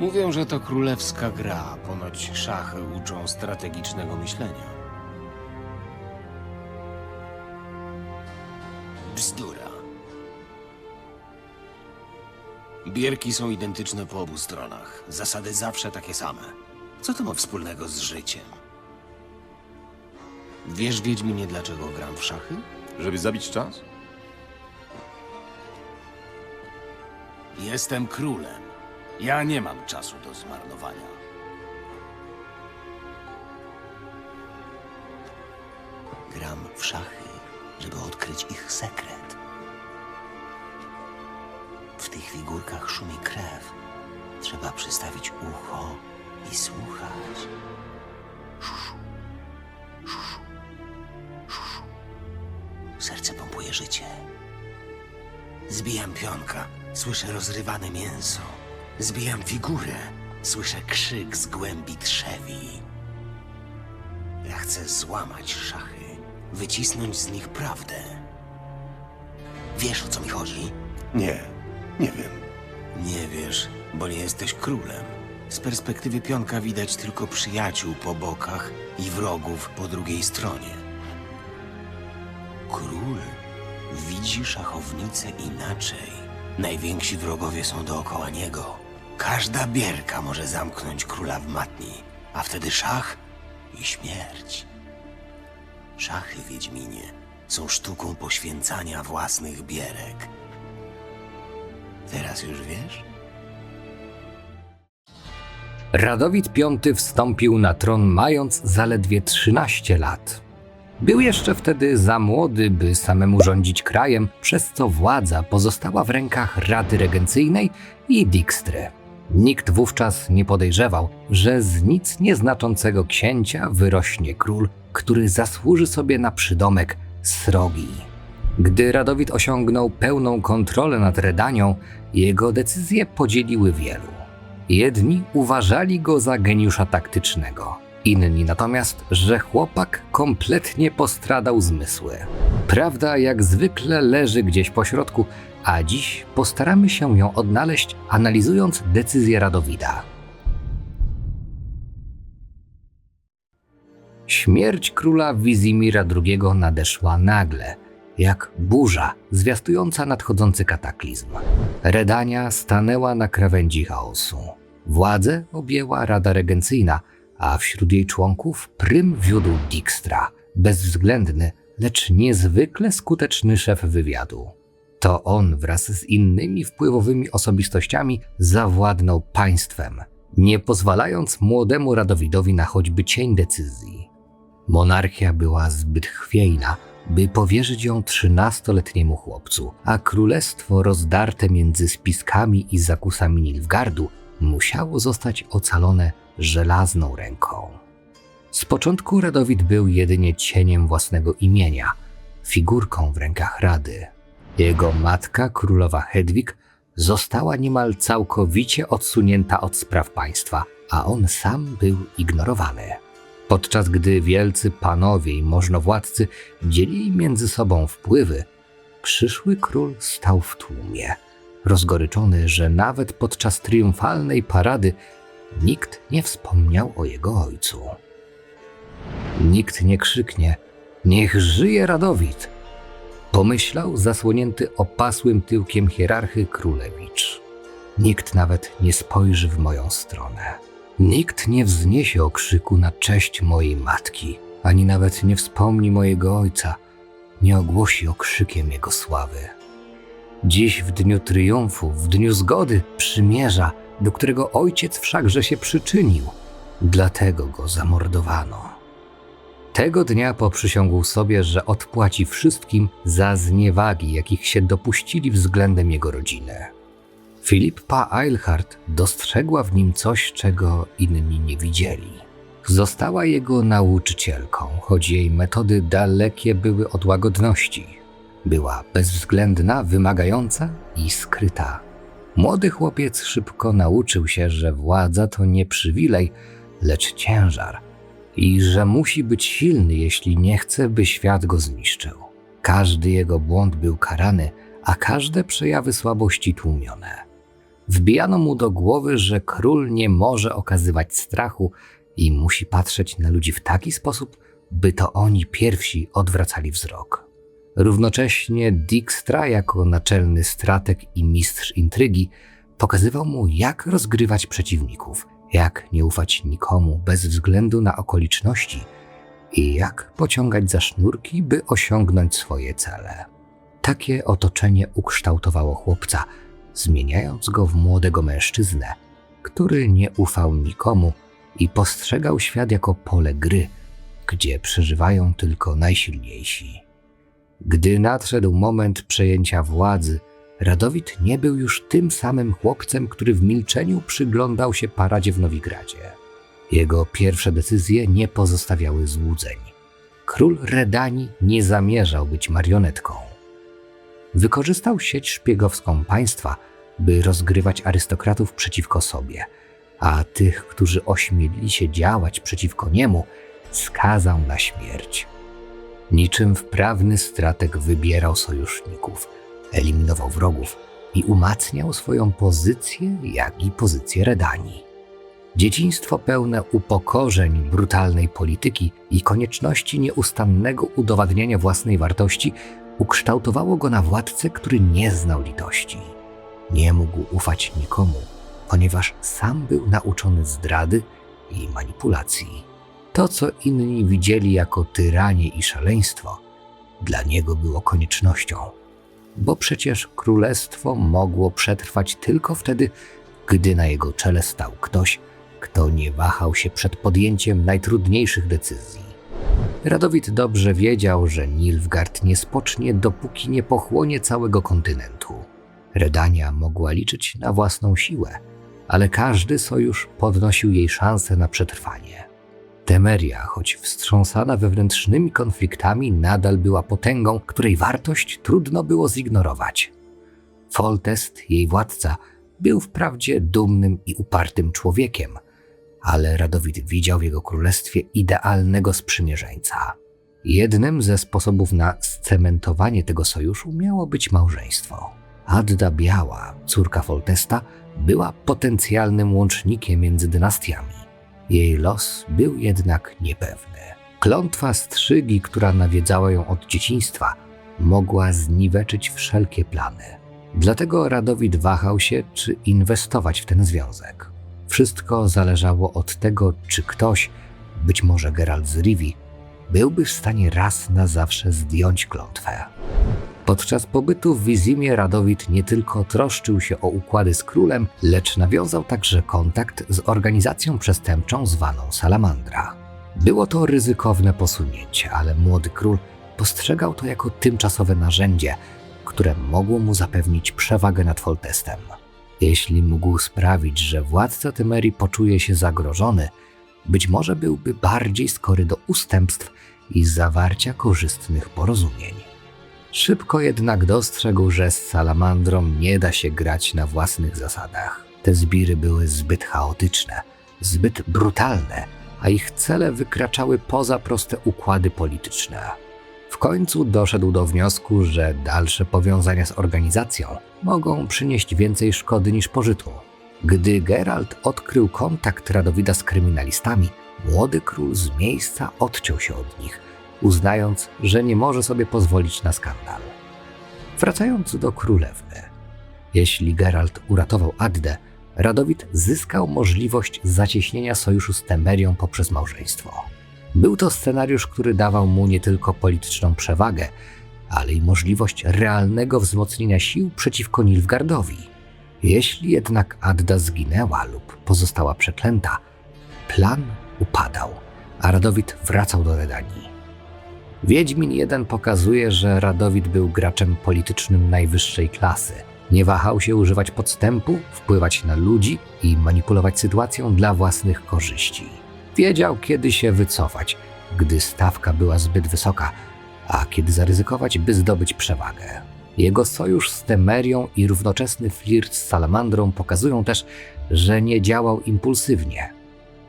Mówią, że to królewska gra. Ponoć szachy uczą strategicznego myślenia. Bzdura. Bierki są identyczne po obu stronach. Zasady zawsze takie same. Co to ma wspólnego z życiem? Wiesz, Wiedźminie, dlaczego gram w szachy? Żeby zabić czas? Jestem królem. Ja nie mam czasu do zmarnowania. Gram w szachy, żeby odkryć ich sekret. W tych figurkach szumi krew. Trzeba przystawić ucho i słuchać. Szuszu, szuszu, szuszu. Serce pompuje życie. Zbijam pionka, słyszę rozrywane mięso. Zbijam figurę, słyszę krzyk z głębi trzewi. Ja chcę złamać szachy, wycisnąć z nich prawdę. Wiesz o co mi chodzi? Nie, nie wiem. Nie wiesz, bo nie jesteś królem. Z perspektywy pionka widać tylko przyjaciół po bokach i wrogów po drugiej stronie. Król widzi szachownicę inaczej. Najwięksi wrogowie są dookoła niego. Każda bierka może zamknąć króla w matni, a wtedy szach i śmierć. Szachy, Wiedźminie, są sztuką poświęcania własnych bierek. Teraz już wiesz? Radowid V wstąpił na tron mając zaledwie 13 lat. Był jeszcze wtedy za młody, by samemu rządzić krajem, przez co władza pozostała w rękach Rady Regencyjnej i Dijkstry. Nikt wówczas nie podejrzewał, że z nic nieznaczącego księcia wyrośnie król, który zasłuży sobie na przydomek Srogi. Gdy Radowid osiągnął pełną kontrolę nad Redanią, jego decyzje podzieliły wielu. Jedni uważali go za geniusza taktycznego, inni natomiast, że chłopak kompletnie postradał zmysły. Prawda jak zwykle leży gdzieś po środku, a dziś postaramy się ją odnaleźć, analizując decyzję Radowida. Śmierć króla Wizimira II nadeszła nagle, jak burza zwiastująca nadchodzący kataklizm. Redania stanęła na krawędzi chaosu. Władzę objęła Rada Regencyjna, a wśród jej członków prym wiódł Dijkstra, bezwzględny, lecz niezwykle skuteczny szef wywiadu. To on wraz z innymi wpływowymi osobistościami zawładnął państwem, nie pozwalając młodemu Radowidowi na choćby cień decyzji. Monarchia była zbyt chwiejna, by powierzyć ją trzynastoletniemu chłopcu, a królestwo rozdarte między spiskami i zakusami Nilfgardu musiało zostać ocalone żelazną ręką. Z początku Radowid był jedynie cieniem własnego imienia, figurką w rękach Rady. Jego matka, królowa Hedwig, została niemal całkowicie odsunięta od spraw państwa, a on sam był ignorowany. Podczas gdy wielcy panowie i możnowładcy dzielili między sobą wpływy, przyszły król stał w tłumie, rozgoryczony, że nawet podczas triumfalnej parady nikt nie wspomniał o jego ojcu. Nikt nie krzyknie: Niech żyje Radowid! Pomyślał zasłonięty opasłym tyłkiem hierarchy królewicz. Nikt nawet nie spojrzy w moją stronę. Nikt nie wzniesie okrzyku na cześć mojej matki, ani nawet nie wspomni mojego ojca, nie ogłosi okrzykiem jego sławy. Dziś w dniu triumfu, w dniu zgody, przymierza, do którego ojciec wszakże się przyczynił, dlatego go zamordowano. Tego dnia poprzysiągł sobie, że odpłaci wszystkim za zniewagi, jakich się dopuścili względem jego rodziny. Filipa Eilhart dostrzegła w nim coś, czego inni nie widzieli. Została jego nauczycielką, choć jej metody dalekie były od łagodności. Była bezwzględna, wymagająca i skryta. Młody chłopiec szybko nauczył się, że władza to nie przywilej, lecz ciężar i że musi być silny, jeśli nie chce, by świat go zniszczył. Każdy jego błąd był karany, a każde przejawy słabości tłumione. Wbijano mu do głowy, że król nie może okazywać strachu i musi patrzeć na ludzi w taki sposób, by to oni pierwsi odwracali wzrok. Równocześnie Dijkstra, jako naczelny strateg i mistrz intrygi, pokazywał mu, jak rozgrywać przeciwników, jak nie ufać nikomu bez względu na okoliczności i jak pociągać za sznurki, by osiągnąć swoje cele. Takie otoczenie ukształtowało chłopca, zmieniając go w młodego mężczyznę, który nie ufał nikomu i postrzegał świat jako pole gry, gdzie przeżywają tylko najsilniejsi. Gdy nadszedł moment przejęcia władzy, Radowid nie był już tym samym chłopcem, który w milczeniu przyglądał się paradzie w Nowigradzie. Jego pierwsze decyzje nie pozostawiały złudzeń. Król Redani nie zamierzał być marionetką. Wykorzystał sieć szpiegowską państwa, by rozgrywać arystokratów przeciwko sobie, a tych, którzy ośmielili się działać przeciwko niemu, skazał na śmierć. Niczym wprawny strateg wybierał sojuszników, eliminował wrogów i umacniał swoją pozycję, jak i pozycję Redanii. Dzieciństwo pełne upokorzeń, brutalnej polityki i konieczności nieustannego udowadniania własnej wartości ukształtowało go na władcę, który nie znał litości. Nie mógł ufać nikomu, ponieważ sam był nauczony zdrady i manipulacji. To, co inni widzieli jako tyranię i szaleństwo, dla niego było koniecznością, bo przecież królestwo mogło przetrwać tylko wtedy, gdy na jego czele stał ktoś, kto nie wahał się przed podjęciem najtrudniejszych decyzji. Radowid dobrze wiedział, że Nilfgaard nie spocznie, dopóki nie pochłonie całego kontynentu. Redania mogła liczyć na własną siłę, ale każdy sojusz podnosił jej szanse na przetrwanie. Temeria, choć wstrząsana wewnętrznymi konfliktami, nadal była potęgą, której wartość trudno było zignorować. Foltest, jej władca, był wprawdzie dumnym i upartym człowiekiem, ale Radowid widział w jego królestwie idealnego sprzymierzeńca. Jednym ze sposobów na scementowanie tego sojuszu miało być małżeństwo. Adda Biała, córka Foltesta, była potencjalnym łącznikiem między dynastiami. Jej los był jednak niepewny. Klątwa strzygi, która nawiedzała ją od dzieciństwa, mogła zniweczyć wszelkie plany. Dlatego Radowid wahał się, czy inwestować w ten związek. Wszystko zależało od tego, czy ktoś, być może Geralt z Rivi, byłby w stanie raz na zawsze zdjąć klątwę. Podczas pobytu w Wizimie Radowid nie tylko troszczył się o układy z królem, lecz nawiązał także kontakt z organizacją przestępczą zwaną Salamandra. Było to ryzykowne posunięcie, ale młody król postrzegał to jako tymczasowe narzędzie, które mogło mu zapewnić przewagę nad Foltestem. Jeśli mógł sprawić, że władca Tymerii poczuje się zagrożony, być może byłby bardziej skory do ustępstw i zawarcia korzystnych porozumień. Szybko jednak dostrzegł, że z salamandrą nie da się grać na własnych zasadach. Te zbiry były zbyt chaotyczne, zbyt brutalne, a ich cele wykraczały poza proste układy polityczne. W końcu doszedł do wniosku, że dalsze powiązania z organizacją mogą przynieść więcej szkody niż pożytku. Gdy Geralt odkrył kontakt Radowida z kryminalistami, młody król z miejsca odciął się od nich, uznając, że nie może sobie pozwolić na skandal. Wracając do królewny. Jeśli Geralt uratował Addę, Radowid zyskał możliwość zacieśnienia sojuszu z Temerią poprzez małżeństwo. Był to scenariusz, który dawał mu nie tylko polityczną przewagę, ale i możliwość realnego wzmocnienia sił przeciwko Nilfgardowi. Jeśli jednak Adda zginęła lub pozostała przeklęta, plan upadał, a Radowid wracał do Redanii. Wiedźmin 1 pokazuje, że Radowid był graczem politycznym najwyższej klasy. Nie wahał się używać podstępu, wpływać na ludzi i manipulować sytuacją dla własnych korzyści. Wiedział, kiedy się wycofać, gdy stawka była zbyt wysoka, a kiedy zaryzykować, by zdobyć przewagę. Jego sojusz z Temerią i równoczesny flirt z Salamandrą pokazują też, że nie działał impulsywnie.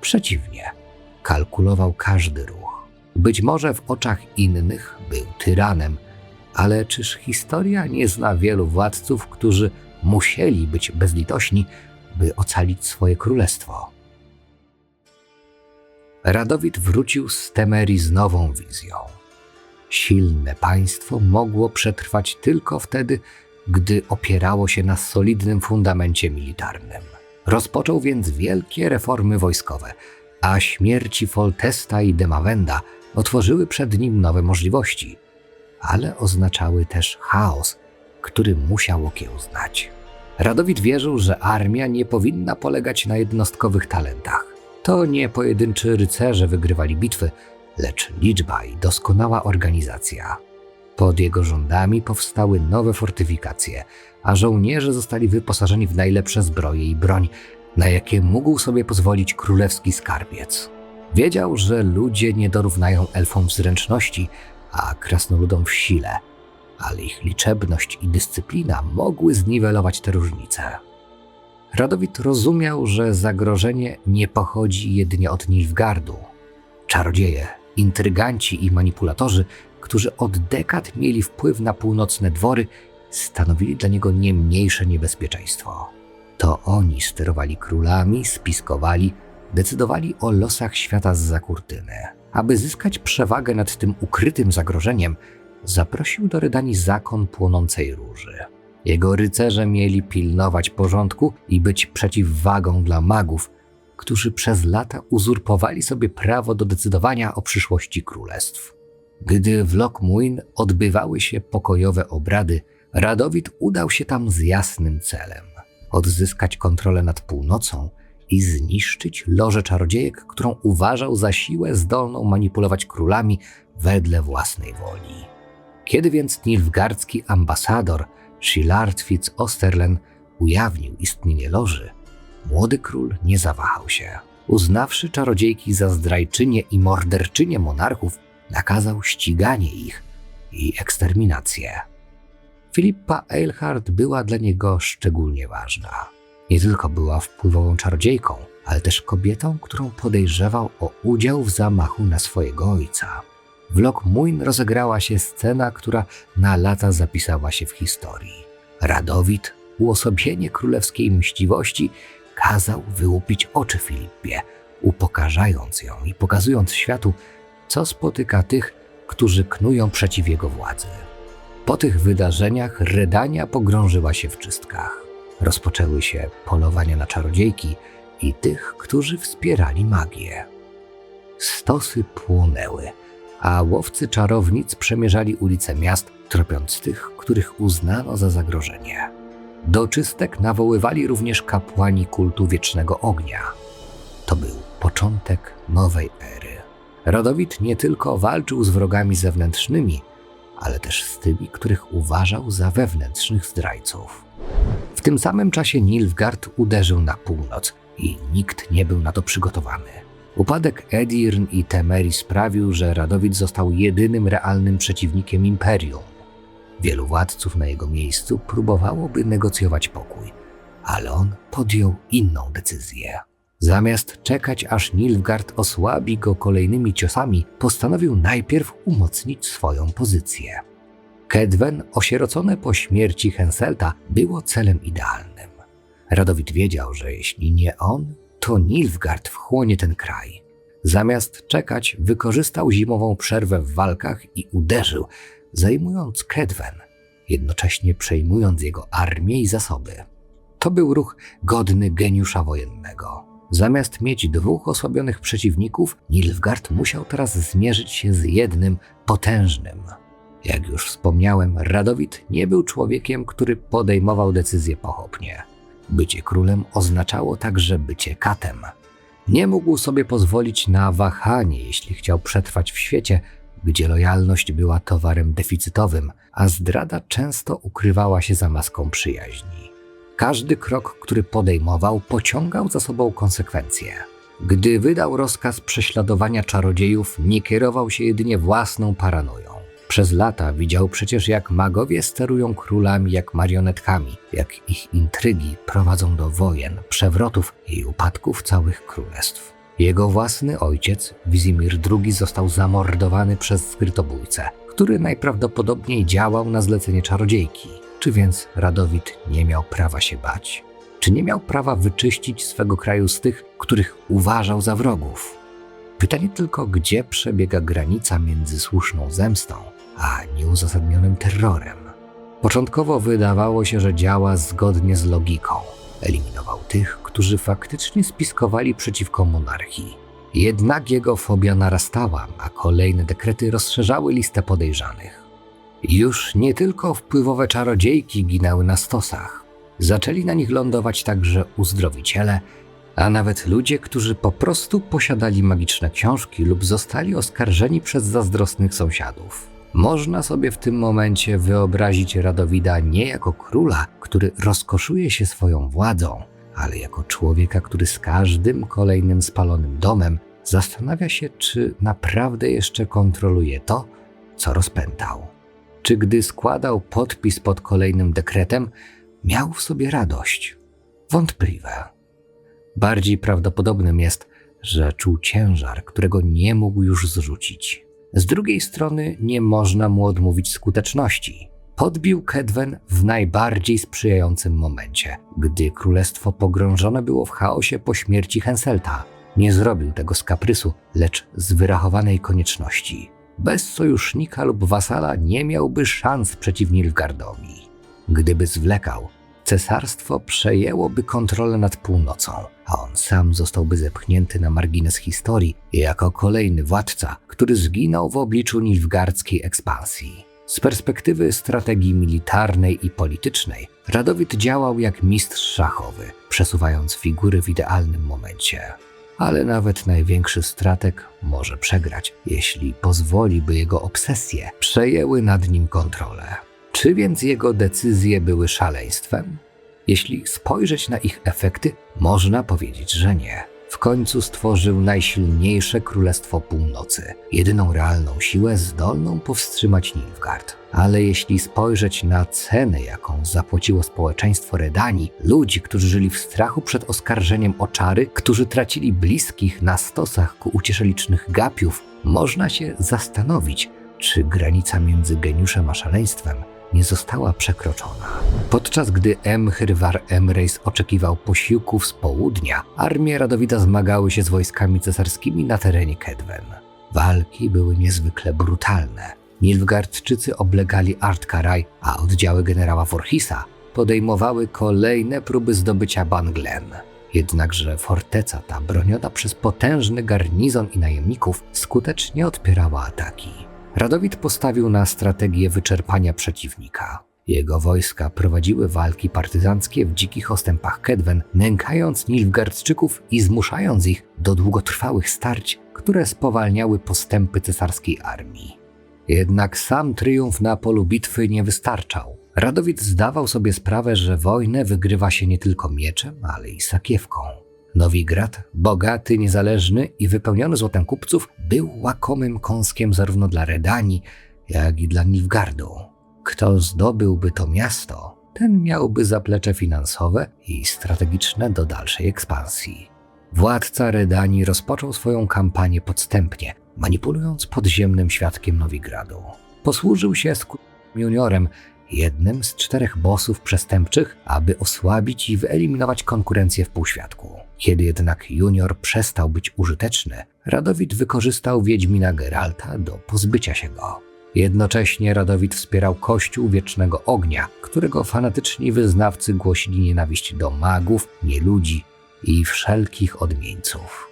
Przeciwnie, kalkulował każdy ruch. Być może w oczach innych był tyranem, ale czyż historia nie zna wielu władców, którzy musieli być bezlitośni, by ocalić swoje królestwo. Radowid wrócił z Temerii z nową wizją. Silne państwo mogło przetrwać tylko wtedy, gdy opierało się na solidnym fundamencie militarnym. Rozpoczął więc wielkie reformy wojskowe, a śmierci Foltesta i Demawenda otworzyły przed nim nowe możliwości, ale oznaczały też chaos, który musiał okiełznać. Radowid wierzył, że armia nie powinna polegać na jednostkowych talentach. To nie pojedynczy rycerze wygrywali bitwy, lecz liczba i doskonała organizacja. Pod jego rządami powstały nowe fortyfikacje, a żołnierze zostali wyposażeni w najlepsze zbroje i broń, na jakie mógł sobie pozwolić królewski skarbiec. Wiedział, że ludzie nie dorównają elfom w zręczności, a krasnoludom w sile, ale ich liczebność i dyscyplina mogły zniwelować te różnice. Radowid rozumiał, że zagrożenie nie pochodzi jedynie od Nilfgardu. Czarodzieje, intryganci i manipulatorzy, którzy od dekad mieli wpływ na północne dwory, stanowili dla niego nie mniejsze niebezpieczeństwo. To oni sterowali królami, spiskowali, decydowali o losach świata z kurtyny. Aby zyskać przewagę nad tym ukrytym zagrożeniem, zaprosił do Rydani zakon płonącej róży. Jego rycerze mieli pilnować porządku i być przeciwwagą dla magów, którzy przez lata uzurpowali sobie prawo do decydowania o przyszłości królestw. Gdy w Lokmuin odbywały się pokojowe obrady, Radowid udał się tam z jasnym celem odzyskać kontrolę nad północą i zniszczyć lożę czarodziejek, którą uważał za siłę zdolną manipulować królami wedle własnej woli. Kiedy więc nilfgardzki ambasador Shillard Fitz Osterlen ujawnił istnienie loży, młody król nie zawahał się. Uznawszy czarodziejki za zdrajczynie i morderczynie monarchów, nakazał ściganie ich i eksterminację. Filipa Eilhart była dla niego szczególnie ważna. Nie tylko była wpływową czarodziejką, ale też kobietą, którą podejrzewał o udział w zamachu na swojego ojca. W Lokmuin rozegrała się scena, która na lata zapisała się w historii. Radowid, uosobienie królewskiej mściwości, kazał wyłupić oczy Filipie, upokarzając ją i pokazując światu, co spotyka tych, którzy knują przeciw jego władzy. Po tych wydarzeniach Redania pogrążyła się w czystkach. Rozpoczęły się polowania na czarodziejki i tych, którzy wspierali magię. Stosy płonęły, a łowcy czarownic przemierzali ulice miast, tropiąc tych, których uznano za zagrożenie. Do czystek nawoływali również kapłani kultu wiecznego ognia. To był początek nowej ery. Rodowit nie tylko walczył z wrogami zewnętrznymi, ale też z tymi, których uważał za wewnętrznych zdrajców. W tym samym czasie Nilfgaard uderzył na północ i nikt nie był na to przygotowany. Upadek Edirn i Temerii sprawił, że Radowid został jedynym realnym przeciwnikiem imperium. Wielu władców na jego miejscu próbowałoby negocjować pokój, ale on podjął inną decyzję. Zamiast czekać, aż Nilfgaard osłabi go kolejnymi ciosami, postanowił najpierw umocnić swoją pozycję. Kedwen, osierocone po śmierci Henselta, było celem idealnym. Radowid wiedział, że jeśli nie on, to Nilfgaard wchłonie ten kraj. Zamiast czekać, wykorzystał zimową przerwę w walkach i uderzył, zajmując Kedwen, jednocześnie przejmując jego armię i zasoby. To był ruch godny geniusza wojennego. Zamiast mieć dwóch osłabionych przeciwników, Nilfgaard musiał teraz zmierzyć się z jednym potężnym. Jak już wspomniałem, Radowid nie był człowiekiem, który podejmował decyzje pochopnie. Bycie królem oznaczało także bycie katem. Nie mógł sobie pozwolić na wahanie, jeśli chciał przetrwać w świecie, gdzie lojalność była towarem deficytowym, a zdrada często ukrywała się za maską przyjaźni. Każdy krok, który podejmował, pociągał za sobą konsekwencje. Gdy wydał rozkaz prześladowania czarodziejów, nie kierował się jedynie własną paranoją. Przez lata widział przecież, jak magowie sterują królami jak marionetkami, jak ich intrygi prowadzą do wojen, przewrotów i upadków całych królestw. Jego własny ojciec, Wizimir II, został zamordowany przez skrytobójcę, który najprawdopodobniej działał na zlecenie czarodziejki. Czy więc Radowid nie miał prawa się bać? Czy nie miał prawa wyczyścić swego kraju z tych, których uważał za wrogów? Pytanie tylko, gdzie przebiega granica między słuszną zemstą a nieuzasadnionym terrorem. Początkowo wydawało się, że działa zgodnie z logiką. Eliminował tych, którzy faktycznie spiskowali przeciwko monarchii. Jednak jego fobia narastała, a kolejne dekrety rozszerzały listę podejrzanych. Już nie tylko wpływowe czarodziejki ginęły na stosach. Zaczęli na nich lądować także uzdrowiciele, a nawet ludzie, którzy po prostu posiadali magiczne książki lub zostali oskarżeni przez zazdrosnych sąsiadów. Można sobie w tym momencie wyobrazić Radowida nie jako króla, który rozkoszuje się swoją władzą, ale jako człowieka, który z każdym kolejnym spalonym domem zastanawia się, czy naprawdę jeszcze kontroluje to, co rozpętał. Czy gdy składał podpis pod kolejnym dekretem, miał w sobie radość? Wątpliwe. Bardziej prawdopodobnym jest, że czuł ciężar, którego nie mógł już zrzucić. Z drugiej strony nie można mu odmówić skuteczności. Podbił Kedwen w najbardziej sprzyjającym momencie, gdy królestwo pogrążone było w chaosie po śmierci Henselta. Nie zrobił tego z kaprysu, lecz z wyrachowanej konieczności. Bez sojusznika lub wasala nie miałby szans przeciw Nilfgaardowi. Gdyby zwlekał, cesarstwo przejęłoby kontrolę nad północą, a on sam zostałby zepchnięty na margines historii jako kolejny władca, który zginął w obliczu nilfgaardzkiej ekspansji. Z perspektywy strategii militarnej i politycznej, Radowid działał jak mistrz szachowy, przesuwając figury w idealnym momencie. Ale nawet największy strateg może przegrać, jeśli pozwoli, by jego obsesje przejęły nad nim kontrolę. Czy więc jego decyzje były szaleństwem? Jeśli spojrzeć na ich efekty, można powiedzieć, że nie. W końcu stworzył najsilniejsze królestwo północy, jedyną realną siłę zdolną powstrzymać Nilfgaard. Ale jeśli spojrzeć na cenę, jaką zapłaciło społeczeństwo Redanii, ludzi, którzy żyli w strachu przed oskarżeniem o czary, którzy tracili bliskich na stosach ku uciesze licznych gapiów, można się zastanowić, czy granica między geniuszem a szaleństwem nie została przekroczona. Podczas gdy Emhyr Emrejs oczekiwał posiłków z południa, armie Radowida zmagały się z wojskami cesarskimi na terenie Kedwen. Walki były niezwykle brutalne. Nilfgaardczycy oblegali Artkaraj, a oddziały generała Forchisa podejmowały kolejne próby zdobycia Banglen. Jednakże forteca ta, broniona przez potężny garnizon i najemników, skutecznie odpierała ataki. Radowid postawił na strategię wyczerpania przeciwnika. Jego wojska prowadziły walki partyzanckie w dzikich ostępach Kedwen, nękając Nilfgaardczyków i zmuszając ich do długotrwałych starć, które spowalniały postępy cesarskiej armii. Jednak sam triumf na polu bitwy nie wystarczał. Radowid zdawał sobie sprawę, że wojnę wygrywa się nie tylko mieczem, ale i sakiewką. Nowigrad, bogaty, niezależny i wypełniony złotem kupców, był łakomym kąskiem zarówno dla Redanii, jak i dla Nilfgardu. Kto zdobyłby to miasto, ten miałby zaplecze finansowe i strategiczne do dalszej ekspansji. Władca Redanii rozpoczął swoją kampanię podstępnie, manipulując podziemnym świadkiem Nowigradu. Posłużył się z juniorem, jednym z czterech bossów przestępczych, aby osłabić i wyeliminować konkurencję w półświadku. Kiedy jednak junior przestał być użyteczny, Radowid wykorzystał Wiedźmina Geralta do pozbycia się go. Jednocześnie Radowid wspierał Kościół Wiecznego Ognia, którego fanatyczni wyznawcy głosili nienawiść do magów, nieludzi i wszelkich odmieńców.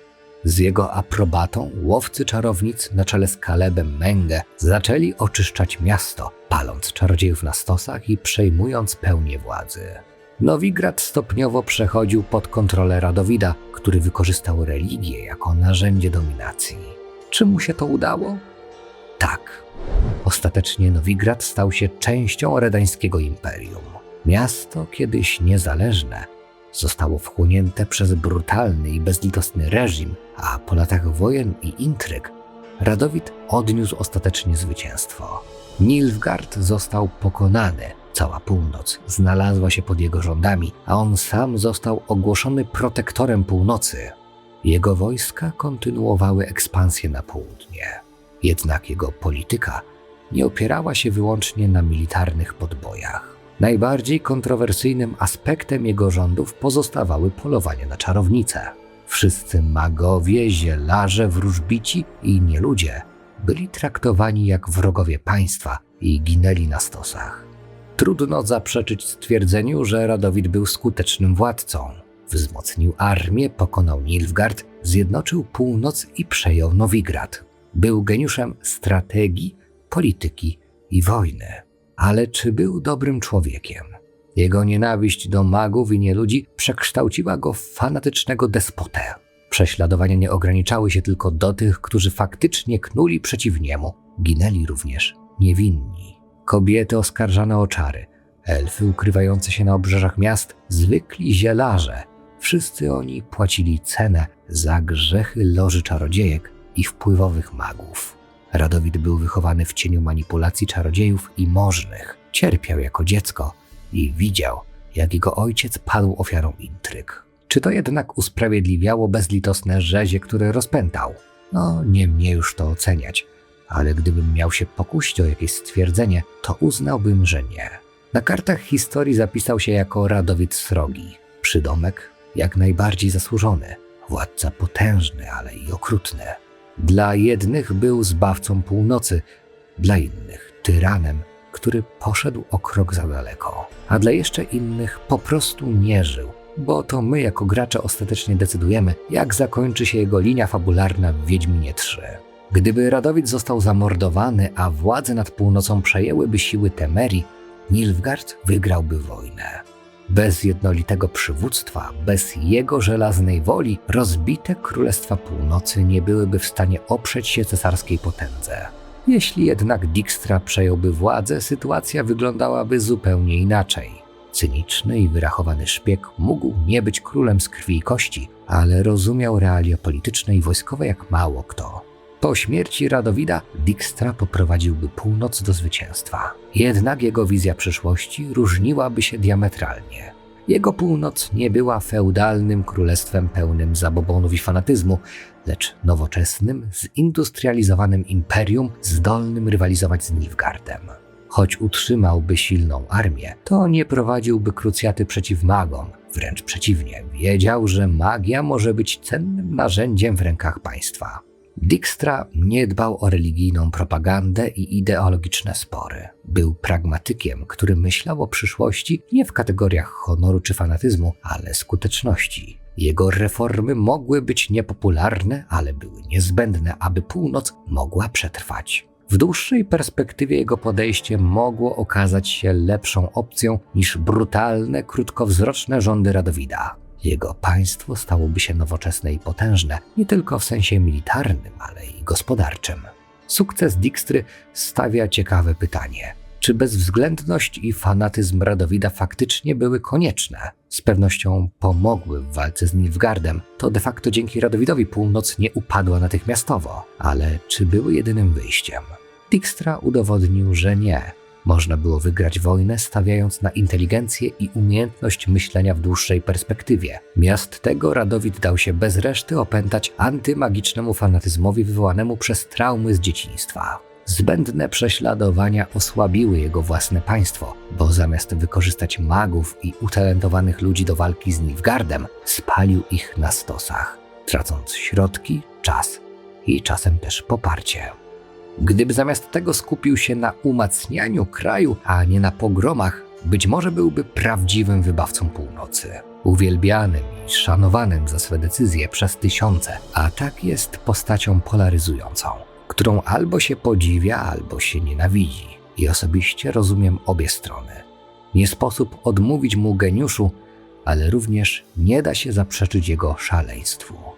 Z jego aprobatą łowcy czarownic na czele z Kalebem Menge zaczęli oczyszczać miasto, paląc czarodziejów na stosach i przejmując pełnię władzy. Nowigrad stopniowo przechodził pod kontrolę Radowida, który wykorzystał religię jako narzędzie dominacji. Czy mu się to udało? Tak. Ostatecznie Nowigrad stał się częścią redańskiego imperium. Miasto, kiedyś niezależne, zostało wchłonięte przez brutalny i bezlitosny reżim, a po latach wojen i intryg Radowid odniósł ostatecznie zwycięstwo. Nilfgaard został pokonany, cała północ znalazła się pod jego rządami, a on sam został ogłoszony protektorem północy. Jego wojska kontynuowały ekspansję na południe. Jednak jego polityka nie opierała się wyłącznie na militarnych podbojach. Najbardziej kontrowersyjnym aspektem jego rządów pozostawały polowanie na czarownice. Wszyscy magowie, zielarze, wróżbici i inni ludzie byli traktowani jak wrogowie państwa i ginęli na stosach. Trudno zaprzeczyć stwierdzeniu, że Radowid był skutecznym władcą. Wzmocnił armię, pokonał Nilfgaard, zjednoczył północ i przejął Nowigrad. Był geniuszem strategii, polityki i wojny. Ale czy był dobrym człowiekiem? Jego nienawiść do magów i nieludzi przekształciła go w fanatycznego despotę. Prześladowania nie ograniczały się tylko do tych, którzy faktycznie knuli przeciw niemu. Ginęli również niewinni. Kobiety oskarżane o czary, elfy ukrywające się na obrzeżach miast, zwykli zielarze. Wszyscy oni płacili cenę za grzechy loży czarodziejek i wpływowych magów. Radowid był wychowany w cieniu manipulacji czarodziejów i możnych. Cierpiał jako dziecko i widział, jak jego ojciec padł ofiarą intryg. Czy to jednak usprawiedliwiało bezlitosne rzezie, które rozpętał? No, nie mnie już to oceniać, ale gdybym miał się pokusić o jakieś stwierdzenie, to uznałbym, że nie. Na kartach historii zapisał się jako Radowid Srogi, przydomek jak najbardziej zasłużony, władca potężny, ale i okrutny. Dla jednych był zbawcą północy, dla innych tyranem, który poszedł o krok za daleko, a dla jeszcze innych po prostu nie żył, bo to my jako gracze ostatecznie decydujemy, jak zakończy się jego linia fabularna w Wiedźminie 3. Gdyby Radowid został zamordowany, a władze nad północą przejęłyby siły Temerii, Nilfgaard wygrałby wojnę. Bez jednolitego przywództwa, bez jego żelaznej woli, rozbite królestwa północy nie byłyby w stanie oprzeć się cesarskiej potędze. Jeśli jednak Dijkstra przejąłby władzę, sytuacja wyglądałaby zupełnie inaczej. Cyniczny i wyrachowany szpieg mógł nie być królem z krwi i kości, ale rozumiał realia polityczne i wojskowe jak mało kto. Po śmierci Radowida Dijkstra poprowadziłby północ do zwycięstwa. Jednak jego wizja przyszłości różniłaby się diametralnie. Jego północ nie była feudalnym królestwem pełnym zabobonów i fanatyzmu, lecz nowoczesnym, zindustrializowanym imperium zdolnym rywalizować z Nilfgaardem. Choć utrzymałby silną armię, to nie prowadziłby krucjaty przeciw magom. Wręcz przeciwnie, wiedział, że magia może być cennym narzędziem w rękach państwa. Dijkstra nie dbał o religijną propagandę i ideologiczne spory. Był pragmatykiem, który myślał o przyszłości nie w kategoriach honoru czy fanatyzmu, ale skuteczności. Jego reformy mogły być niepopularne, ale były niezbędne, aby północ mogła przetrwać. W dłuższej perspektywie jego podejście mogło okazać się lepszą opcją niż brutalne, krótkowzroczne rządy Radowida. Jego państwo stałoby się nowoczesne i potężne, nie tylko w sensie militarnym, ale i gospodarczym. Sukces Dijkstry stawia ciekawe pytanie. Czy bezwzględność i fanatyzm Radowida faktycznie były konieczne? Z pewnością pomogły w walce z Nilfgaardem. To de facto dzięki Radowidowi północ nie upadła natychmiastowo. Ale czy były jedynym wyjściem? Dijkstra udowodnił, że nie. Można było wygrać wojnę stawiając na inteligencję i umiejętność myślenia w dłuższej perspektywie. Miast tego Radowid dał się bez reszty opętać antymagicznemu fanatyzmowi wywołanemu przez traumy z dzieciństwa. Zbędne prześladowania osłabiły jego własne państwo, bo zamiast wykorzystać magów i utalentowanych ludzi do walki z Nilfgaardem, spalił ich na stosach, tracąc środki, czas i czasem też poparcie. Gdyby zamiast tego skupił się na umacnianiu kraju, a nie na pogromach, być może byłby prawdziwym wybawcą północy. Uwielbianym i szanowanym za swe decyzje przez tysiące, a tak jest postacią polaryzującą, którą albo się podziwia, albo się nienawidzi. I osobiście rozumiem obie strony. Nie sposób odmówić mu geniuszu, ale również nie da się zaprzeczyć jego szaleństwu.